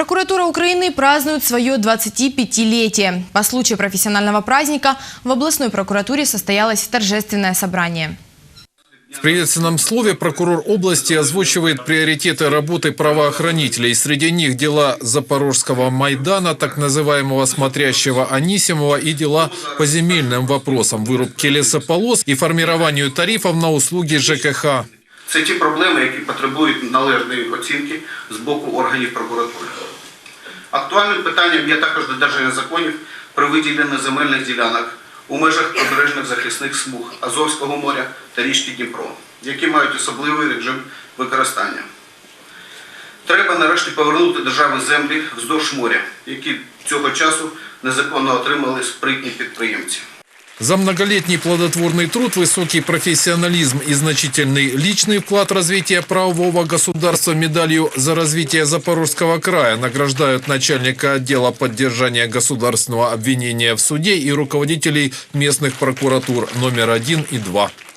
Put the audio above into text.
Прокуратура Украины празднует свое 25-летие. По случаю профессионального праздника в областной прокуратуре состоялось торжественное собрание. В приветственном слове прокурор области озвучивает приоритеты работы правоохранителей. Среди них дела Запорожского Майдана, так называемого смотрящего Анисимова и дела по земельным вопросам, вырубке лесополос и формированию тарифов на услуги ЖКХ. Це ті проблеми, які потребують належної оцінки з боку органів прокуратури. Актуальним питанням є також додержання законів про виділення земельних ділянок у межах прибережних захисних смуг Азовського моря та річки Дніпро, які мають особливий режим використання. Треба нарешті повернути державі землі вздовж моря, які цього часу незаконно отримали спритні підприємці. За многолетний плодотворный труд, высокий профессионализм и значительный личный вклад в развитие правового государства медалью за развитие Запорожского края награждают начальника отдела поддержания государственного обвинения в суде и руководителей местных прокуратур номер один и два.